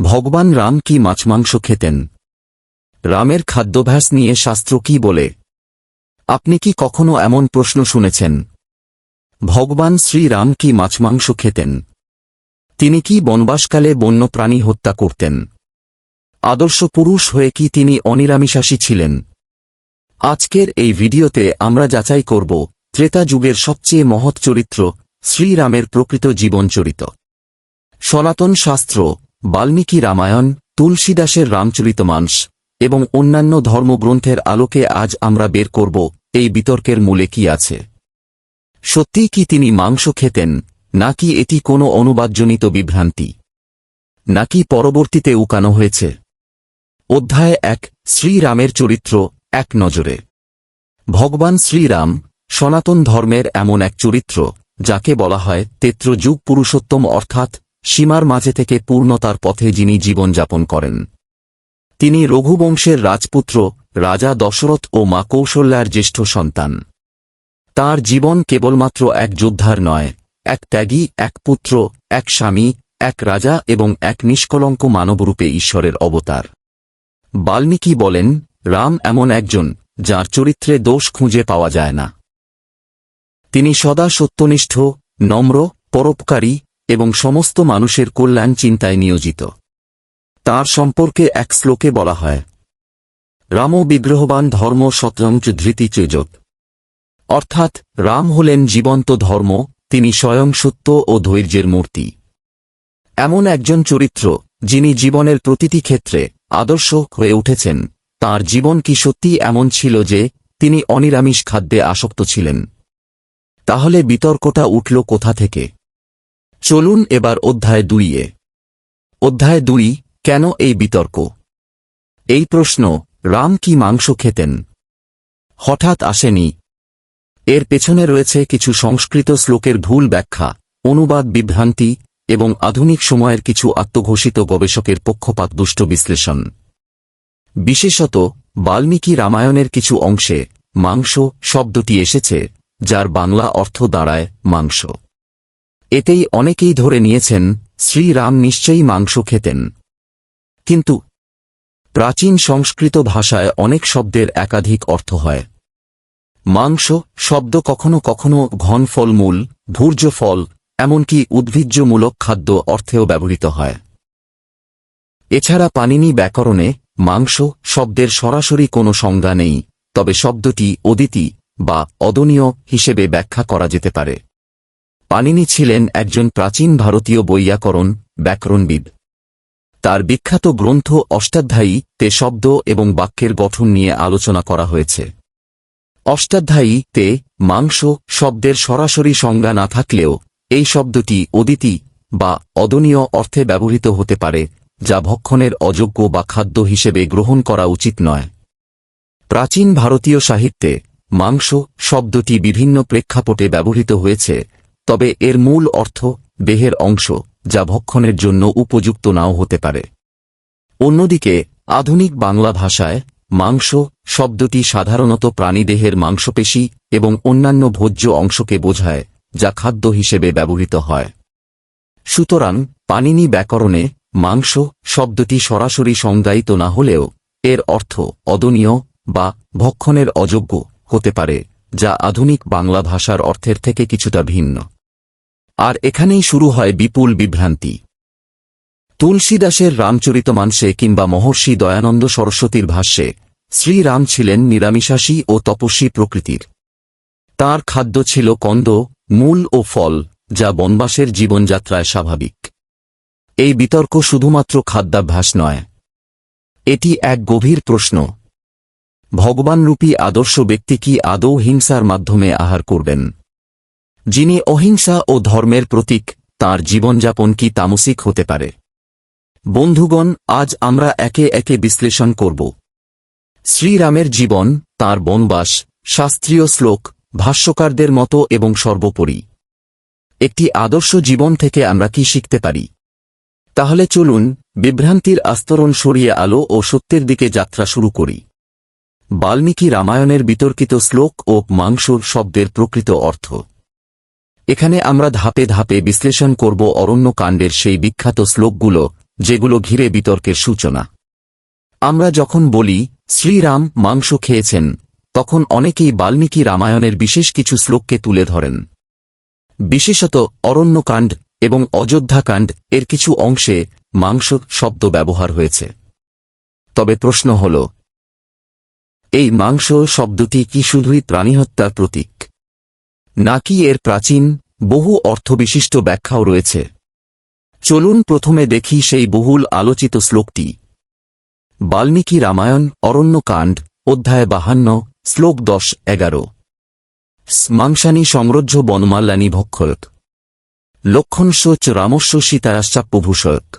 ভগবান রাম কি মাছমাংস খেতেন? রামের খাদ্যাভ্যাস নিয়ে শাস্ত্র কি বলে? আপনি কি কখনো এমন প্রশ্ন শুনেছেন? ভগবান শ্রীরাম কি মাছমাংস খেতেন? তিনি কি বনবাসকালে বন্যপ্রাণী হত্যা করতেন? আদর্শ পুরুষ হয়ে কি তিনি অনিরামিশাসী ছিলেন? আজকের এই ভিডিওতে আমরা যাচাই করব ত্রেতা যুগের সবচেয়ে মহৎ চরিত্র শ্রীরামের প্রকৃত জীবন জীবনচরিত। সনাতন শাস্ত্র বাল্মীকি রামায়ণ, তুলসীদাসের রামচরিতমানস এবং অন্যান্য ধর্মগ্রন্থের আলোকে আজ আমরা বের করব, এই বিতর্কের মূলে কি আছে? সত্যিই কি তিনি মাংস খেতেন, নাকি এটি কোনো অনুবাদজনিত বিভ্রান্তি? নাকি পরবর্তীতে উকানো হয়েছে? অধ্যায় এক, শ্রীরামের চরিত্র, এক নজরে। ভগবান শ্রীরাম, সনাতন ধর্মের এমন এক চরিত্র, যাকে বলা হয় তেত্র যুগ পুরুষোত্তম অর্থাৎ সীমার মাঝে থেকে পূর্ণতার পথে যিনি জীবনযাপন করেন। তিনি রঘুবংশের রাজপুত্র, রাজা দশরথ ও মা কৌশল্যার জ্যেষ্ঠ সন্তান। তার জীবন কেবলমাত্র এক যোদ্ধার নয়, এক ত্যাগী, এক পুত্র, এক স্বামী, এক রাজা এবং এক নিষ্কলঙ্ক মানবরূপে ঈশ্বরের অবতার। বাল্মীকি বলেন, রাম এমন একজন, যার চরিত্রে দোষ খুঁজে পাওয়া যায় না। তিনি সদা সত্যনিষ্ঠ, নম্র, পরোপকারী এবং সমস্ত মানুষের কল্যাণ চিন্তায় নিয়োজিত। তার সম্পর্কে এক শ্লোকে বলা হয়, রাম বিগ্রহবান ধর্ম শতরঞ্চ ধৃতি চেজত অর্থাৎ, রাম হলেন জীবন্ত ধর্ম, তিনি স্বয়ং সত্য ও ধৈর্যের মূর্তি। এমন একজন চরিত্র, যিনি জীবনের প্রতিটি ক্ষেত্রে আদর্শ হয়ে উঠেছেন, তার জীবন কি সত্যি এমন ছিল যে, তিনি অনিরামিষ খাদ্যে আসক্ত ছিলেন? তাহলে বিতর্কটা উঠল কোথা থেকে? চলুন এবার অধ্যায় দুইয়ে। অধ্যায় দুই, কেন এই বিতর্ক? এই প্রশ্ন, রাম কি মাংস খেতেন? হঠাৎ আসেনি। এর পেছনে রয়েছে কিছু সংস্কৃত শ্লোকের ভুল ব্যাখ্যা, অনুবাদ বিভ্রান্তি এবং আধুনিক সময়ের কিছু আত্মঘোষিত গবেষকের পক্ষপাত দুষ্ট বিশ্লেষণ। বিশেষত, বাল্মীকি রামায়ণের কিছু অংশে, মাংস শব্দটি এসেছে, যার বাংলা অর্থ দাঁড়ায় মাংস। এতেই অনেকেই ধরে নিয়েছেন, শ্রীরাম নিশ্চয়ই মাংস খেতেন। কিন্তু প্রাচীন সংস্কৃত ভাষায় অনেক শব্দের একাধিক অর্থ হয়। মাংস শব্দ কখনো কখনো ঘন ফলমূল, ধূর্য ফল, এমনকি উদ্ভিজ্জমূলক খাদ্য অর্থেও ব্যবহৃত হয়। এছাড়া পানিনি ব্যাকরণে মাংস শব্দের সরাসরি কোনো সংজ্ঞা নেই, তবে শব্দটি অদিতি বা অদনীয় হিসেবে ব্যাখ্যা করা যেতে পারে। পানিনি ছিলেন একজন প্রাচীন ভারতীয় বৈয়াকরণ, ব্যাকরণবিদ। তার বিখ্যাত গ্রন্থ অষ্টাধ্যায়ী, তে শব্দ এবং বাক্যের গঠন নিয়ে আলোচনা করা হয়েছে। অষ্টাধ্যায়ী, তে মাংস শব্দের সরাসরি সংজ্ঞা না থাকলেও, এই শব্দটি অদিতি বা অদনীয় অর্থে ব্যবহৃত হতে পারে, যা ভক্ষণের অযোগ্য বা খাদ্য হিসেবে গ্রহণ করা উচিত নয়। প্রাচীন ভারতীয় সাহিত্যে মাংস শব্দটি বিভিন্ন প্রেক্ষাপটে ব্যবহৃত হয়েছে তবে এর মূল অর্থ দেহের অংশ, যা ভক্ষণের জন্য উপযুক্ত নাও হতে পারে। অন্যদিকে, আধুনিক বাংলা ভাষায় মাংস শব্দটি সাধারণত প্রাণীদেহের মাংসপেশি এবং অন্যান্য ভোজ্য অংশকে বোঝায়, যা খাদ্য হিসেবে ব্যবহৃত হয়। সুতরাং, পানিনি ব্যাকরণে মাংস শব্দটি সরাসরি সংজ্ঞায়িত না হলেও এর অর্থ অদনীয় বা ভক্ষণের অযোগ্য হতে পারে, যা আধুনিক বাংলা ভাষার অর্থের থেকে কিছুটা ভিন্ন। আর এখানেই শুরু হয় বিপুল বিভ্রান্তি। তুলসীদাসের রামচরিত মানসে কিংবা মহর্ষি দয়ানন্দ সরস্বতীর ভাষ্যে, শ্রীরাম ছিলেন নিরামিষাসী ও তপস্বী প্রকৃতির। তার খাদ্য ছিল কন্দ, মূল ও ফল, যা বনবাসের জীবনযাত্রায় স্বাভাবিক। এই বিতর্ক শুধুমাত্র খাদ্যাভ্যাস নয়। এটি এক গভীর প্রশ্ন। ভগবানরূপী আদর্শ ব্যক্তি কি আদৌ হিংসার মাধ্যমে আহার করবেন? যিনি অহিংসা ও ধর্মের প্রতীক, তার জীবনযাপন কি তামসিক হতে পারে? বন্ধুগণ, আজ আমরা একে একে বিশ্লেষণ করব। শ্রীরামের জীবন, তার বনবাস, শাস্ত্রীয় শ্লোক, ভাষ্যকারদের মতো এবং সর্বোপরি। একটি আদর্শ জীবন থেকে আমরা কি শিখতে পারি? তাহলে চলুন, বিভ্রান্তির আস্তরণ সরিয়ে আলো ও সত্যের দিকে যাত্রা শুরু করি। বাল্মীকি রামায়ণের বিতর্কিত শ্লোক ও মাংসর শব্দের প্রকৃত অর্থ। এখানে আমরা ধাপে ধাপে বিশ্লেষণ করব অরণ্যকাণ্ডের সেই বিখ্যাত শ্লোকগুলো, যেগুলো ঘিরে বিতর্কের সূচনা। আমরা যখন বলি, শ্রীরাম, মাংস খেয়েছেন তখন অনেকেই বাল্মীকি রামায়ণের বিশেষ কিছু শ্লোককে তুলে ধরেন। বিশেষত অরণ্যকাণ্ড এবং অযোধ্যাকাণ্ড এর কিছু অংশে মাংস শব্দ ব্যবহার হয়েছে। তবে প্রশ্ন হল, এই মাংস শব্দটি কি শুধুই প্রাণীহত্যার প্রতীক? নাকি এর প্রাচীন, বহু অর্থবিশিষ্ট ব্যাখ্যাও রয়েছে। চলুন প্রথমে দেখি সেই বহুল আলোচিত শ্লোকটি। বাল্মীকি রামায়ণ, অরণ্যকাণ্ড, অধ্যায় বাহান্ন, শ্লোক দশ, এগারো। মাংসানি সংরজ্জ বনমাল্যানি ভক্ষয়ত লক্ষণসোচ রামস্য সীতারাশ্চাপ্যভূষয়ক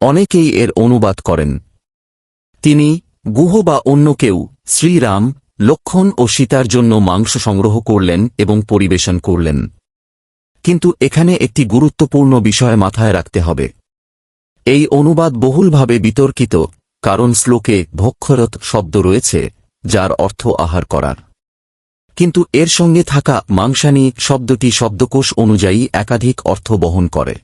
অনেকেই এর অনুবাদ করেন। তিনি, গুহ বা অন্য কেউ, শ্রীরাম লক্ষণ ও সীতার জন্য মাংস সংগ্রহ করলেন এবং পরিবেশন করলেন। কিন্তু এখানে একটি গুরুত্বপূর্ণ বিষয় মাথায় রাখতে হবে। এই অনুবাদ বহুলভাবে বিতর্কিত, কারণ শ্লোকে ভক্ষরত শব্দ রয়েছে, যার অর্থ আহার করার। কিন্তু এর সঙ্গে থাকা মাংসানি শব্দটি শব্দকোষ অনুযায়ী একাধিক অর্থ বহন করে।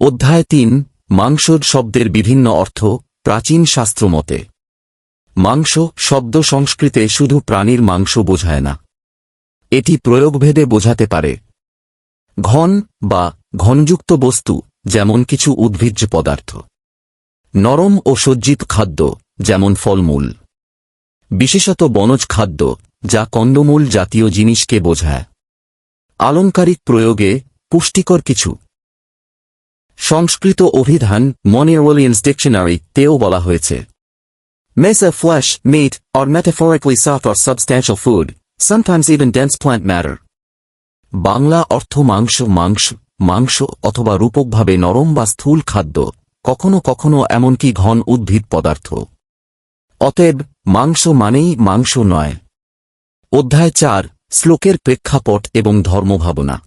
অধ্যায় তিন, মাংসর শব্দের বিভিন্ন অর্থ, প্রাচীন শাস্ত্রমতে মাংস শব্দ সংস্কৃতে শুধু প্রাণীর মাংস বোঝায় না। এটি প্রয়োগভেদে বোঝাতে পারে। ঘন বা ঘনযুক্ত বস্তু, যেমন কিছু উদ্ভিজ্জ পদার্থ। নরম ও সজ্জিত খাদ্য, যেমন ফলমূল। বিশেষত বনজ খাদ্য, যা কন্দমূল জাতীয় জিনিসকে বোঝায়। আলংকারিক প্রয়োগে পুষ্টিকর কিছু। সংস্কৃত অভিধান মনিরওয়ালিয়ান্স ডিকশনারি তেও বলা হয়েছে। Mesa flesh, meat, or metaphorically soft or substantial food, sometimes even dense plant matter. Bangla অর্থ মাংস মাংস মাংস অথবা রূপকভাবে নরম বা স্থূল খাদ্য কখনো কখনো এমনকি ঘন উদ্ভিদ পদার্থ। অতএব মাংস মানেই মাংস নয়। অধ্যায় চার শ্লোকের প্রেক্ষাপট এবং ধর্মভাবনা।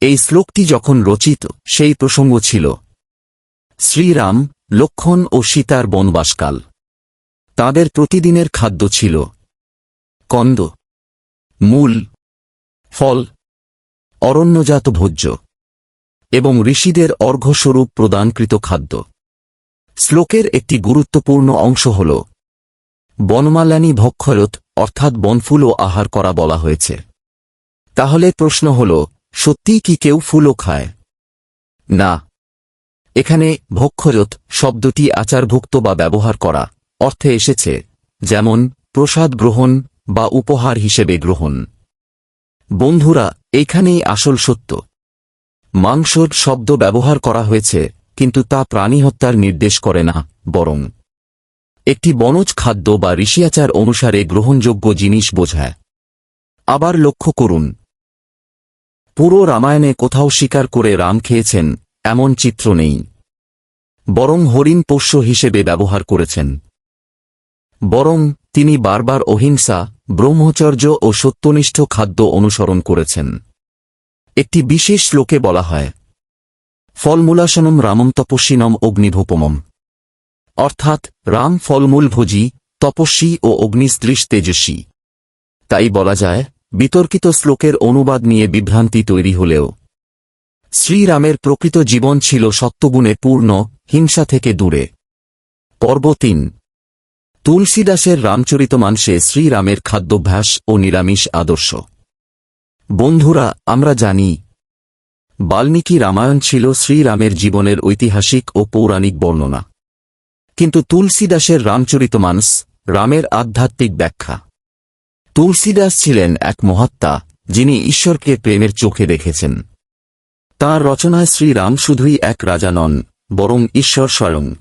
এই শ্লোকটি যখন রচিত সেই প্রসঙ্গ ছিল। শ্রীরাম লক্ষণ ও সীতার বনবাসকাল। তাদের প্রতিদিনের খাদ্য ছিল কন্দ, মূল, ফল, অরণ্যজাত ভোজ্য এবং ঋষিদের অর্ঘ্যস্বরূপ প্রদানকৃত খাদ্য। শ্লোকের একটি গুরুত্বপূর্ণ অংশ হল, বনমালানি ভক্ষয়ত অর্থাৎ বনফুলও আহার করা বলা হয়েছে। তাহলে প্রশ্ন হল, সত্যিই কি কেউ ফুলও খায়? না। এখানে ভক্ষয়ত শব্দটি আচারভুক্ত বা ব্যবহার করা অর্থে এসেছে, যেমন প্রসাদ গ্রহণ বা উপহার হিসেবে গ্রহণ। বন্ধুরা, এখানেই আসল সত্য। মাংসর শব্দ ব্যবহার করা হয়েছে, কিন্তু তা প্রাণী হত্যার নির্দেশ করে না, বরং একটি বনজ খাদ্য বা ঋষিয়াচার অনুসারে গ্রহণযোগ্য জিনিস বোঝায়। আবার লক্ষ্য করুন। পুরো রামায়ণে কোথাও স্বীকার করে রাম খেয়েছেন, এমন চিত্র নেই। বরং হরিণ পোষ্য হিসেবে ব্যবহার করেছেন। বরং তিনি বারবার অহিংসা, ব্রহ্মচর্য ও সত্যনিষ্ঠ খাদ্য অনুসরণ করেছেন। একটি বিশেষ শ্লোকে বলা হয়, ফলমূলাসনম রামম তপস্বিনম অগ্নিভূপমম। অর্থাৎ, রাম ফলমূল ভোজি, তপস্বী ও অগ্নিস্ত্রিশ তেজস্বী। তাই বলা যায়, বিতর্কিত শ্লোকের অনুবাদ নিয়ে বিভ্রান্তি তৈরি হলেও, শ্রীরামের প্রকৃত জীবন ছিল সত্যগুণে পূর্ণ, হিংসা থেকে দূরে। পর্ব তিন তুলসীদাসের রামচরিতমানসে শ্রীরামের খাদ্যাভ্যাস ও নিরামিষ আদর্শ। বন্ধুরা, আমরা জানি, বাল্মীকি রামায়ণ ছিল শ্রীরামের জীবনের ঐতিহাসিক ও পৌরাণিক বর্ণনা। কিন্তু তুলসীদাসের রামচরিতমানস রামের আধ্যাত্মিক ব্যাখ্যা। তুলসীদাস ছিলেন এক মহাত্মা, যিনি ঈশ্বরকে প্রেমের চোখে দেখেছেন। তাঁর রচনায় শ্রীরাম শুধুই এক রাজা নন, বরং ঈশ্বর স্বয়ং।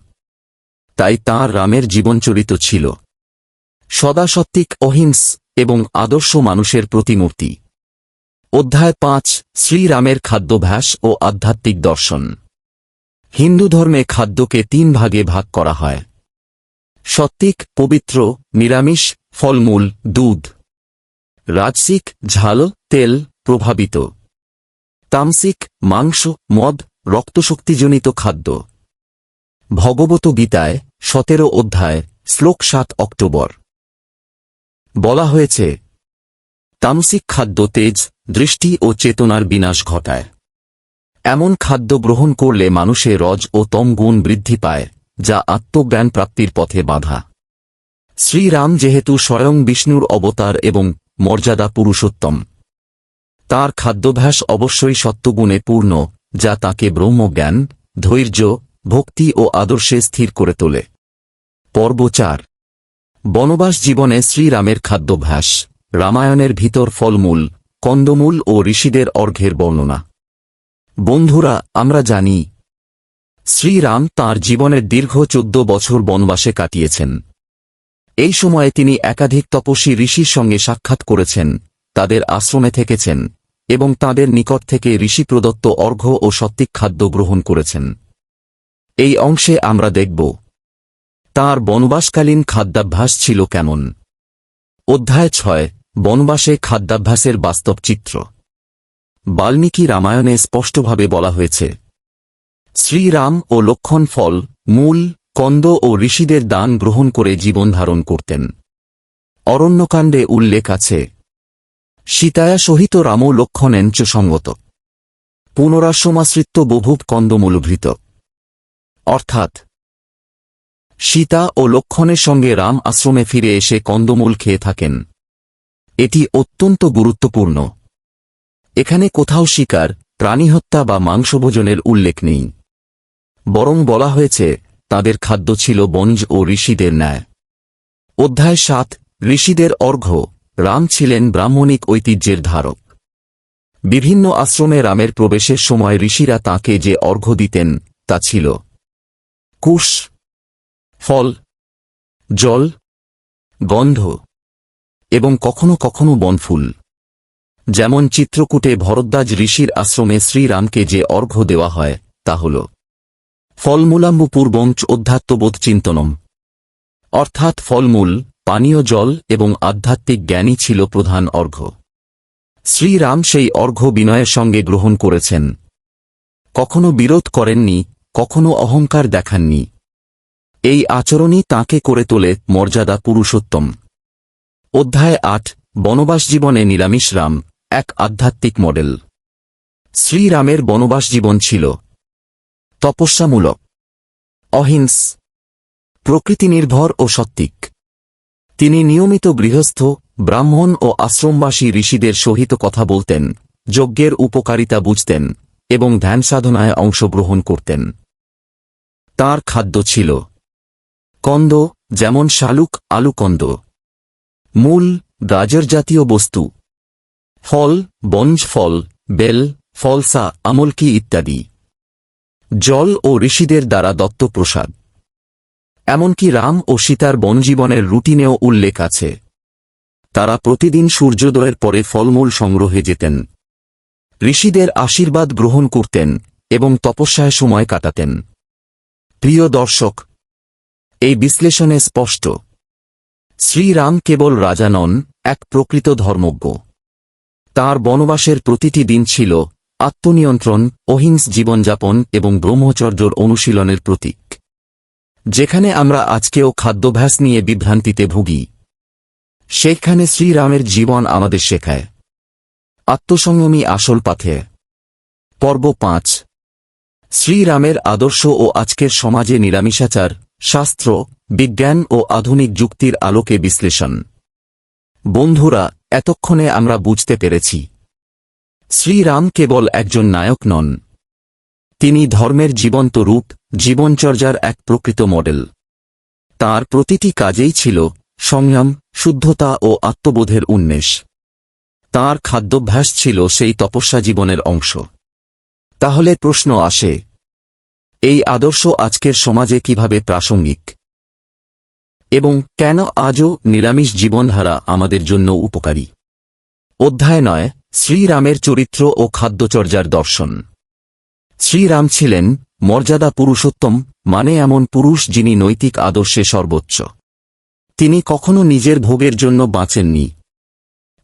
তাই তাঁর রামের জীবনচরিত ছিল। সদাসত্ত্বিক অহিংস এবং আদর্শ মানুষের প্রতিমূর্তি। অধ্যায় পাঁচ, শ্রীরামের খাদ্যাভ্যাস ও আধ্যাত্মিক দর্শন। হিন্দু ধর্মে খাদ্যকে তিন ভাগে ভাগ করা হয়। সত্ত্বিক, পবিত্র, নিরামিষ, ফলমূল, দুধ। রাজসিক, ঝাল, তেল, প্রভাবিত। তামসিক, মাংস, মদ, রক্তশক্তিজনিত খাদ্য। ভগবত গীতায় সতেরো অধ্যায়, শ্লোক সাত অক্টোবর। বলা হয়েছে, তামসিক খাদ্য তেজ, দৃষ্টি ও চেতনার বিনাশ ঘটায়। এমন খাদ্য গ্রহণ করলে মানুষের রজ ও তম গুণ বৃদ্ধি পায়, যা আত্মজ্ঞান প্রাপ্তির পথে বাধা। শ্রীরাম যেহেতু স্বয়ং বিষ্ণুর অবতার এবং মর্যাদা পুরুষোত্তম, তার খাদ্যাভ্যাস অবশ্যই সত্যগুণে পূর্ণ, যা তাকে ব্রহ্মজ্ঞান, ধৈর্য ভক্তি ও আদর্শে স্থির করে তোলে। পর্ব চার। বনবাস জীবনে শ্রীরামের খাদ্যাভ্যাস, রামায়ণের ভিতর ফলমূল, কন্দমূল ও ঋষিদের অর্ঘের বর্ণনা। বন্ধুরা, আমরা জানি, শ্রীরাম তাঁর জীবনের দীর্ঘ চোদ্দ বছর বনবাসে কাটিয়েছেন। এই সময়ে তিনি একাধিক তপস্বী ঋষির সঙ্গে সাক্ষাৎ করেছেন, তাদের আশ্রমে থেকেছেন এবং তাদের নিকট থেকে ঋষি প্রদত্ত অর্ঘ্য ও সত্ত্বিক খাদ্য গ্রহণ করেছেন। এই অংশে আমরা দেখব তাঁর বনবাসকালীন খাদ্যাভ্যাস ছিল কেমন। অধ্যায় ছয়, বনবাসে খাদ্যাভ্যাসের বাস্তব চিত্র। বাল্মীকি রামায়ণে স্পষ্টভাবে বলা হয়েছে, শ্রীরাম ও লক্ষণ ফল মূল, কন্দ ও ঋষিদের দান গ্রহণ করে জীবন ধারণ করতেন। অরণ্যকাণ্ডে উল্লেখ আছে, সীতায়া সহিত রাম লক্ষণেঞ্চ সঙ্গত পুনরাসমাশ্রিত্য বহুব কন্দমূলভৃত। অর্থাৎ, সীতা ও লক্ষণের সঙ্গে রাম আশ্রমে ফিরে এসে কন্দমূল খেয়ে থাকেন। এটি অত্যন্ত গুরুত্বপূর্ণ। এখানে কোথাও শিকার, প্রাণীহত্যা বা মাংসভোজনের উল্লেখ নেই। বরং বলা হয়েছে, তাদের খাদ্য ছিল বঞ্জ ও ঋষিদের ন্যায়। অধ্যায় সাত, ঋষিদের অর্ঘ্য রাম ছিলেন ব্রাহ্মণিক ঐতিহ্যের ধারক। বিভিন্ন আশ্রমে রামের প্রবেশের সময় ঋষিরা তাকে যে অর্ঘ্য দিতেন, তা ছিল কুশ, ফল, জল, গন্ধ এবং কখনো কখনো বনফুল। যেমন চিত্রকূটে ভরদ্বাজ ঋষির আশ্রমে শ্রীরামকে যে অর্ঘ্য দেওয়া হয়, তা হল ফলমূলাম্বু পূর্বঞ্চ অধ্যাত্মবোধ চিন্তনম অর্থাৎ ফলমূল, পানীয় জল এবং আধ্যাত্মিক জ্ঞানই ছিল প্রধান অর্ঘ্য। শ্রীরাম সেই অর্ঘ্য বিনয়ের সঙ্গে গ্রহণ করেছেন। কখনো বিরোধ করেননি কখনো অহংকার দেখাননি। এই আচরণই তাঁকে করে তোলে মর্যাদা পুরুষোত্তম। অধ্যায় আট, বনবাস জীবনে নিরামিষ রাম, এক আধ্যাত্মিক মডেল। শ্রীরামের বনবাস জীবন ছিল। তপস্যামূলক। অহিংস। প্রকৃতি নির্ভর ও সত্ত্বিক। তিনি নিয়মিত গৃহস্থ, ব্রাহ্মণ ও আশ্রমবাসী ঋষিদের সহিত কথা বলতেন, যজ্ঞের উপকারিতা বুঝতেন। এবং ধ্যান সাধনায় অংশগ্রহণ করতেন। তার খাদ্য ছিল কন্দ, যেমন শালুক, আলুকন্দ, মূল, গাজর জাতীয় বস্তু, ফল বঞ্জ ফল, বেল, ফলসা, আমলকি ইত্যাদি। জল ও ঋষিদের দ্বারা দত্ত প্রসাদ এমনকি রাম ও সীতার বনজীবনের রুটিনেও উল্লেখ আছে। তারা প্রতিদিন সূর্যোদয়ের পরে ফলমূল সংগ্রহে যেতেন। ঋষিদের আশীর্বাদ গ্রহণ করতেন এবং তপস্যায় সময় কাটাতেন। প্রিয় দর্শক, এই বিশ্লেষণে স্পষ্ট। শ্রীরাম কেবল রাজা নন, এক প্রকৃত ধর্মজ্ঞ। তার বনবাসের প্রতিটি দিন ছিল আত্মনিয়ন্ত্রণ, অহিংস জীবনযাপন এবং ব্রহ্মচর্যর অনুশীলনের প্রতীক। যেখানে আমরা আজকেও খাদ্যাভ্যাস নিয়ে বিভ্রান্তিতে ভুগি সেখানে শ্রীরামের জীবন আমাদের শেখায়। আত্মসংযমী আসল পাথে। পর্ব পাঁচ। শ্রীরামের আদর্শ ও আজকের সমাজে নিরামিষাচার, শাস্ত্র, বিজ্ঞান ও আধুনিক যুক্তির আলোকে বিশ্লেষণ। বন্ধুরা, এতক্ষণে আমরা বুঝতে পেরেছি। শ্রীরাম কেবল একজন নায়ক নন। তিনি ধর্মের জীবন্ত রূপ, জীবনচর্যার এক প্রকৃত মডেল। তার প্রতিটি কাজেই ছিল সংযম শুদ্ধতা ও আত্মবোধের উন্মেষ। তার খাদ্যাভ্যাস ছিল সেই তপস্যা জীবনের অংশ। তাহলে প্রশ্ন আসে, এই আদর্শ আজকের সমাজে কীভাবে প্রাসঙ্গিক? এবং কেন আজও নিরামিষ জীবনধারা আমাদের জন্য উপকারী? অধ্যায় নয়, শ্রীরামের চরিত্র ও খাদ্যচর্যার দর্শন। শ্রীরাম ছিলেন মর্যাদা পুরুষোত্তম মানে এমন পুরুষ যিনি নৈতিক আদর্শে সর্বোচ্চ। তিনি কখনো নিজের ভোগের জন্য বাঁচেননি।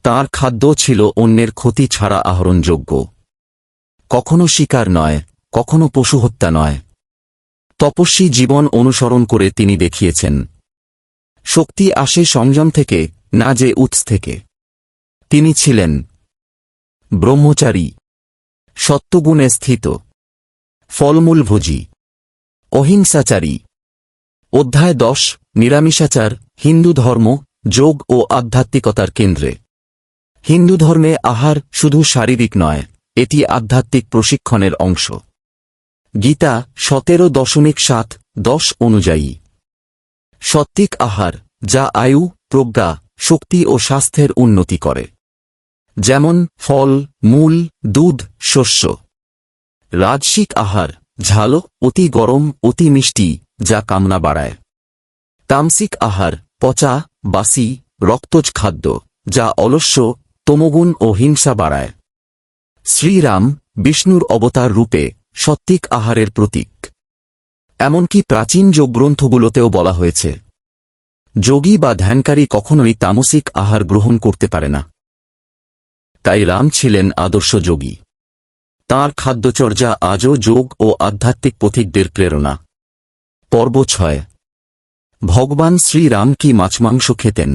তার খাদ্য ছিল অন্যের ক্ষতি ছাড়া আহরণযোগ্য। কখনো শিকার নয়, কখনো পশু হত্যা নয়। তপস্বী জীবন অনুসরণ করে তিনি দেখিয়েছেন। শক্তি আসে সংযম থেকে, না যে উৎস থেকে। তিনি ছিলেন ব্রহ্মচারী, সত্যগুণে স্থিত ফলমূল ভোজি অহিংসাচারী। অধ্যায় দশ, নিরামিষাচার হিন্দু ধর্ম যোগ ও আধ্যাত্মিকতার কেন্দ্রে। হিন্দু ধর্মে আহার শুধু শারীরিক নয়, এটি আধ্যাত্মিক প্রশিক্ষণের অংশ। গীতা সতেরো দশমিক সাত দশ অনুযায়ী। সত্ত্বিক আহার, যা আয়ু, প্রজ্ঞা, শক্তি ও স্বাস্থ্যের উন্নতি করে। যেমন ফল, মূল, দুধ, শস্য। রাজসিক আহার, ঝালো, অতি গরম, অতি মিষ্টি, যা কামনা বাড়ায়। তামসিক আহার, পচা, বাসি, রক্তজ খাদ্য, যা অলস্য তমগুণ ও হিংসা বাড়ায়। শ্রীরাম বিষ্ণুর অবতার রূপে সত্ত্বিক আহারের প্রতীক। এমনকি প্রাচীন যোগগ্রন্থগুলোতেও বলা হয়েছে, যোগী বা ধ্যানকারী কখনোই তামসিক আহার গ্রহণ করতে পারে না। তাই রাম ছিলেন আদর্শ যোগী। তাঁর খাদ্যচর্যা আজও যোগ ও আধ্যাত্মিক পথিকদের প্রেরণা। পর্ব ছয়, ভগবান শ্রীরাম কি মাছ মাংস খেতেন?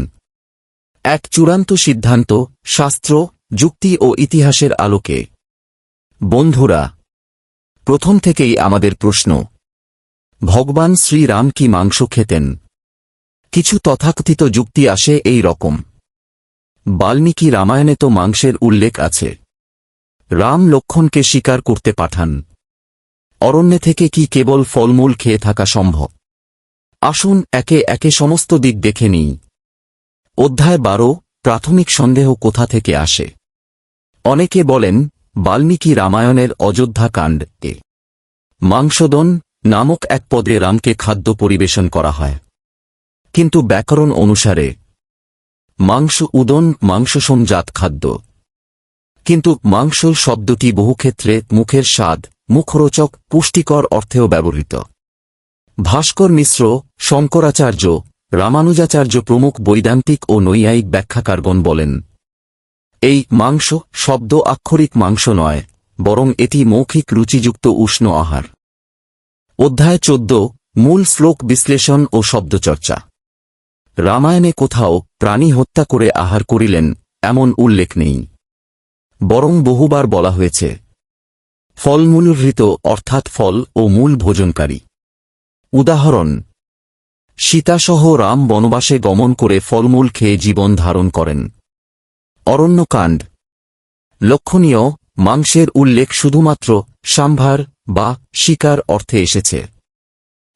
এক চূড়ান্ত সিদ্ধান্ত, শাস্ত্র, যুক্তি ও ইতিহাসের আলোকে। বন্ধুরা, প্রথম থেকেই আমাদের প্রশ্ন, ভগবান শ্রীরাম কি মাংস খেতেন? কিছু তথাকথিত যুক্তি আসে এই রকম। বাল্মীকি রামায়ণে তো মাংসের উল্লেখ আছে। রাম লক্ষণকে স্বীকার করতে পাঠান। অরণ্যে থেকে কি কেবল ফলমূল খেয়ে থাকা সম্ভব? আসুন একে একে সমস্ত দিক দেখে নিই। অধ্যায় বারো, প্রাথমিক সন্দেহ কোথা থেকে আসে? অনেকে বলেন, বাল্মীকি রামায়ণের অযোধ্যাকাণ্ড এ। মাংসদন নামক এক পদে রামকে খাদ্য পরিবেশন করা হয়। কিন্তু ব্যাকরণ অনুসারে, মাংস উদন মাংসসমজাত খাদ্য। কিন্তু মাংস শব্দটি বহুক্ষেত্রে মুখের স্বাদ, মুখরোচক, পুষ্টিকর অর্থেও ব্যবহৃত। ভাস্কর মিশ্র, শঙ্করাচার্য রামানুজাচার্য প্রমুখ বৈদান্তিক ও নৈয়ায়িক ব্যাখ্যাকারগণ বলেন, এই মাংস শব্দ আক্ষরিক মাংস নয়, বরং এটি মৌখিক রুচিযুক্ত উষ্ণ আহার। অধ্যায় চোদ্দ, মূল শ্লোক বিশ্লেষণ ও শব্দচর্চা। রামায়ণে কোথাও প্রাণী হত্যা করে আহার করিলেন এমন উল্লেখ নেই। বরং বহুবার বলা হয়েছে, ফলমূলহৃত অর্থাৎ ফল ও মূল ভোজনকারী। উদাহরণ সীতাসহ রাম বনবাসে গমন করে ফলমূল খেয়ে জীবন ধারণ করেন। অরণ্যকাণ্ড। লক্ষণীয়, মাংসের উল্লেখ শুধুমাত্র সাম্ভার বা শিকার অর্থে এসেছে।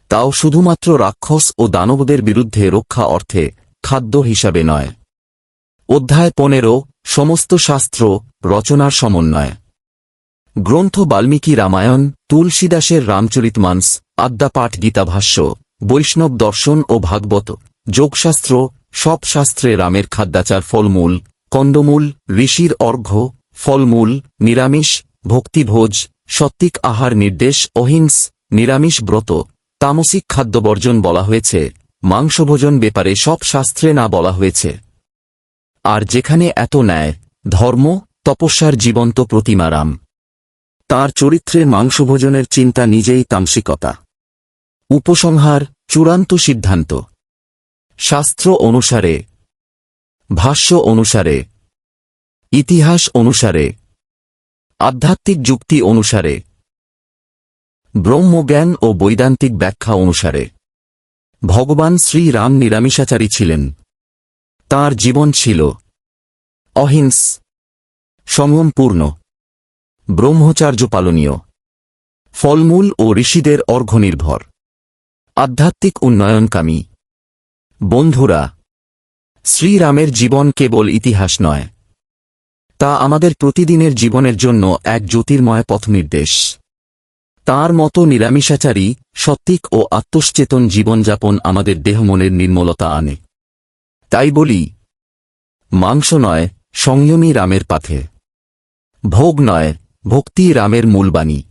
তাও শুধুমাত্র রাক্ষস ও দানবদের বিরুদ্ধে রক্ষা অর্থে, খাদ্য হিসাবে নয়। অধ্যায় পনেরো, সমস্ত শাস্ত্র, রচনার সমন্বয়। গ্রন্থ বাল্মীকি রামায়ণ, তুলসীদাসের রামচরিতমানস, আদ্যাপাঠ গীতাভাষ্য। বৈষ্ণব দর্শন ও ভাগবত, যোগশাস্ত্র, সব শাস্ত্রে রামের খাদ্যাচার ফলমূল, কন্দমূল, ঋষির অর্ঘ্য, ফলমূল, নিরামিষ, ভক্তিভোজ, সত্ত্বিক আহার নির্দেশ, অহিংস, নিরামিষ ব্রত, তামসিক খাদ্যবর্জন বলা হয়েছে, মাংসভোজন ব্যাপারে সব শাস্ত্রে না বলা হয়েছে। আর যেখানে এত ন্যায়, ধর্ম, তপস্যার জীবন্ত প্রতিমা রাম। তাঁর চরিত্রে মাংসভোজনের চিন্তা নিজেই তামসিকতা। উপসংহার চূড়ান্ত সিদ্ধান্ত। শাস্ত্র অনুসারে, ভাষ্য অনুসারে, ইতিহাস অনুসারে, আধ্যাত্মিক যুক্তি অনুসারে, ব্রহ্মজ্ঞান ও বৈদান্তিক ব্যাখ্যা অনুসারে, ভগবান শ্রীরাম নিরামিষাচারী ছিলেন। তাঁর জীবন ছিল অহিংস, সংযমপূর্ণ, ব্রহ্মচার্য পালনীয়, ফলমূল ও ঋষিদের অর্ঘনির্ভর আধ্যাত্মিক উন্নয়নকামী। বন্ধুরা, শ্রীরামের জীবন কেবল ইতিহাস নয়। তা আমাদের প্রতিদিনের জীবনের জন্য এক জ্যোতির্ময় পথনির্দেশ। তাঁর মতো নিরামিষাচারী, সত্ত্বিক ও আত্মসচেতন জীবনযাপন আমাদের দেহমনের নির্মলতা আনে। তাই বলি, মাংস নয়, সংযমী রামের পাথে। ভোগ নয়, ভক্তি রামের মূলবাণী।